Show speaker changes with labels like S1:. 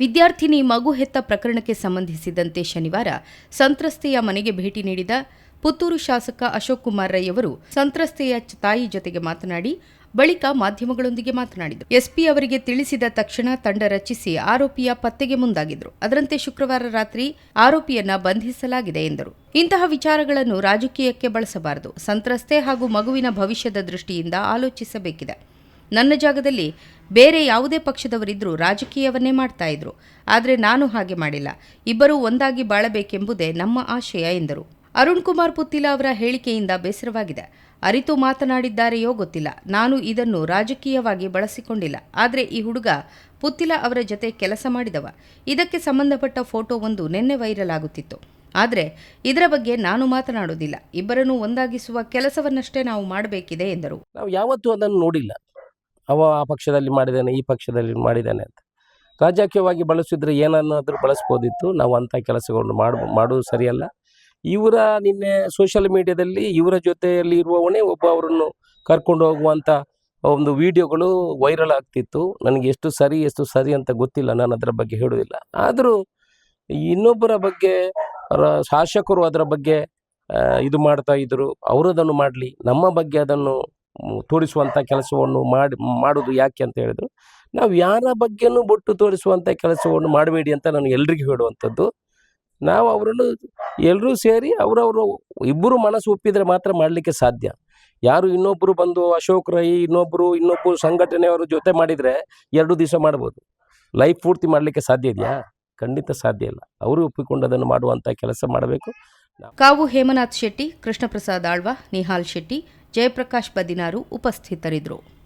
S1: ವಿದ್ಯಾರ್ಥಿನಿ ಮಗು ಹೆತ್ತ ಪ್ರಕರಣಕ್ಕೆ ಸಂಬಂಧಿಸಿದಂತೆ ಶನಿವಾರ ಸಂತ್ರಸ್ತೆಯ ಮನೆಗೆ ಭೇಟಿ ನೀಡಿದ ಪುತ್ತೂರು ಶಾಸಕ ಅಶೋಕ್ ಕುಮಾರ್ ರೈ ಅವರು ಸಂತ್ರಸ್ತೆಯ ತಾಯಿ ಜೊತೆಗೆ ಮಾತನಾಡಿ, ಬಳಿಕ ಮಾಧ್ಯಮಗಳೊಂದಿಗೆ ಮಾತನಾಡಿದರು. ಎಸ್ಪಿ ಅವರಿಗೆ ತಿಳಿಸಿದ ತಕ್ಷಣ ತಂಡ ರಚಿಸಿ ಆರೋಪಿಯ ಪತ್ತೆಗೆ ಮುಂದಾಗಿದ್ರು ಅದರಂತೆ ಶುಕ್ರವಾರ ರಾತ್ರಿ ಆರೋಪಿಯನ್ನ ಬಂಧಿಸಲಾಗಿದೆ ಎಂದರು. ಇಂತಹ ವಿಚಾರಗಳನ್ನು ರಾಜಕೀಯಕ್ಕೆ ಬಳಸಬಾರದು. ಸಂತ್ರಸ್ತೆ ಹಾಗೂ ಮಗುವಿನ ಭವಿಷ್ಯದ ದೃಷ್ಟಿಯಿಂದ ಆಲೋಚಿಸಬೇಕಿದೆ. ನನ್ನ ಜಾಗದಲ್ಲಿ ಬೇರೆ ಯಾವುದೇ ಪಕ್ಷದವರಿದ್ದರೂ ರಾಜಕೀಯವನ್ನೇ ಮಾಡ್ತಾ ಇದ್ರು. ಆದರೆ ನಾನು ಹಾಗೆ ಮಾಡಿಲ್ಲ. ಇಬ್ಬರೂ ಒಂದಾಗಿ ಬಾಳಬೇಕೆಂಬುದೇ ನಮ್ಮ ಆಶಯ ಎಂದರು. ಅರುಣ್ ಕುಮಾರ್ ಪುತ್ತಿಲ ಅವರ ಹೇಳಿಕೆಯಿಂದ ಬೇಸರವಾಗಿದೆ. ಅರಿತು ಮಾತನಾಡಿದ್ದಾರೆಯೋ ಗೊತ್ತಿಲ್ಲ. ನಾನು ಇದನ್ನು ರಾಜಕೀಯವಾಗಿ ಬಳಸಿಕೊಂಡಿಲ್ಲ. ಆದರೆ ಈ ಹುಡುಗ ಪುತ್ತಿಲ ಅವರ ಜೊತೆ ಕೆಲಸ ಮಾಡಿದವ. ಇದಕ್ಕೆ ಸಂಬಂಧಪಟ್ಟ ಫೋಟೋ ಒಂದು ನಿನ್ನೆ ವೈರಲ್ ಆಗುತ್ತಿತ್ತು. ಆದರೆ ಇದರ ಬಗ್ಗೆ ನಾನು ಮಾತನಾಡುವುದಿಲ್ಲ. ಇಬ್ಬರನ್ನು ಒಂದಾಗಿಸುವ ಕೆಲಸವನ್ನಷ್ಟೇ ನಾವು ಮಾಡಬೇಕಿದೆ ಎಂದರು.
S2: ನಾವು ಯಾವತ್ತೂ ಅದನ್ನು ನೋಡಿಲ್ಲ. ಅವ ಆ ಪಕ್ಷದಲ್ಲಿ ಮಾಡಿದ್ದಾನೆ ಈ ಪಕ್ಷದಲ್ಲಿ ಮಾಡಿದ್ದಾನೆ ಅಂತ. ರಾಜಕೀಯವಾಗಿ ಬಳಸಿದ್ರೆ ಏನನ್ನಾದರೂ ಬಳಸ್ಬೋದಿತ್ತು. ನಾವು ಅಂಥ ಕೆಲಸಗಳನ್ನು ಮಾಡ ಮಾಡೋದು ಸರಿಯಲ್ಲ. ಇವರ ನಿನ್ನೆ ಸೋಷಿಯಲ್ ಮೀಡಿಯಾದಲ್ಲಿ ಇವರ ಜೊತೆಯಲ್ಲಿ ಇರುವವನೇ ಒಬ್ಬ ಅವರನ್ನು ಕರ್ಕೊಂಡು ಹೋಗುವಂಥ ಒಂದು ವಿಡಿಯೋಗಳು ವೈರಲ್ ಆಗ್ತಿತ್ತು. ನನಗೆ ಎಷ್ಟು ಸರಿ ಎಷ್ಟು ಸರಿ ಅಂತ ಗೊತ್ತಿಲ್ಲ. ನಾನು ಅದರ ಬಗ್ಗೆ ಹೇಳುವುದಿಲ್ಲ. ಆದರೂ ಇನ್ನೊಬ್ಬರ ಬಗ್ಗೆ ಶಾಸಕರು ಅದರ ಬಗ್ಗೆ ಇದು ಮಾಡ್ತಾ ಇದ್ರು. ಅವರು ಅದನ್ನು ಮಾಡಲಿ. ನಮ್ಮ ಬಗ್ಗೆ ಅದನ್ನು ತೋರಿಸುವಂಥ ಕೆಲಸವನ್ನು ಮಾಡಿ, ಮಾಡೋದು ಯಾಕೆ ಅಂತ ಹೇಳಿದ್ರು, ನಾವು ಯಾರ ಬಗ್ಗೆನೂ ಬೊಟ್ಟು ತೋರಿಸುವಂಥ ಕೆಲಸವನ್ನು ಮಾಡಬೇಡಿ ಅಂತ ನಾನು ಎಲ್ರಿಗೂ ಹೇಳುವಂಥದ್ದು. ನಾವು ಅವರನ್ನು ಎಲ್ಲರೂ ಸೇರಿ ಅವರವರು ಇಬ್ಬರು ಮನಸ್ಸು ಒಪ್ಪಿದರೆ ಮಾತ್ರ ಮಾಡಲಿಕ್ಕೆ ಸಾಧ್ಯ. ಯಾರು ಇನ್ನೊಬ್ಬರು ಬಂದು ಅಶೋಕ್ ರೈ ಇನ್ನೊಬ್ಬರು ಇನ್ನೊಬ್ಬರು ಸಂಘಟನೆಯವರು ಜೊತೆ ಮಾಡಿದರೆ ಎರಡು ದಿವಸ ಮಾಡ್ಬೋದು. ಲೈಫ್ ಪೂರ್ತಿ ಮಾಡಲಿಕ್ಕೆ ಸಾಧ್ಯ ಇದೆಯಾ? ಖಂಡಿತ ಸಾಧ್ಯ ಇಲ್ಲ. ಅವರು ಒಪ್ಪಿಕೊಂಡು ಅದನ್ನು ಮಾಡುವಂಥ ಕೆಲಸ ಮಾಡಬೇಕು.
S1: ಕಾವು ಹೇಮನಾಥ್ ಶೆಟ್ಟಿ, ಕೃಷ್ಣಪ್ರಸಾದ್ ಆಳ್ವ, ನಿಹಾಲ್ ಶೆಟ್ಟಿ ಜಯಪ್ರಕಾಶ್ ಬದಿನಾರು ಉಪಸ್ಥಿತರಿದ್ದರು.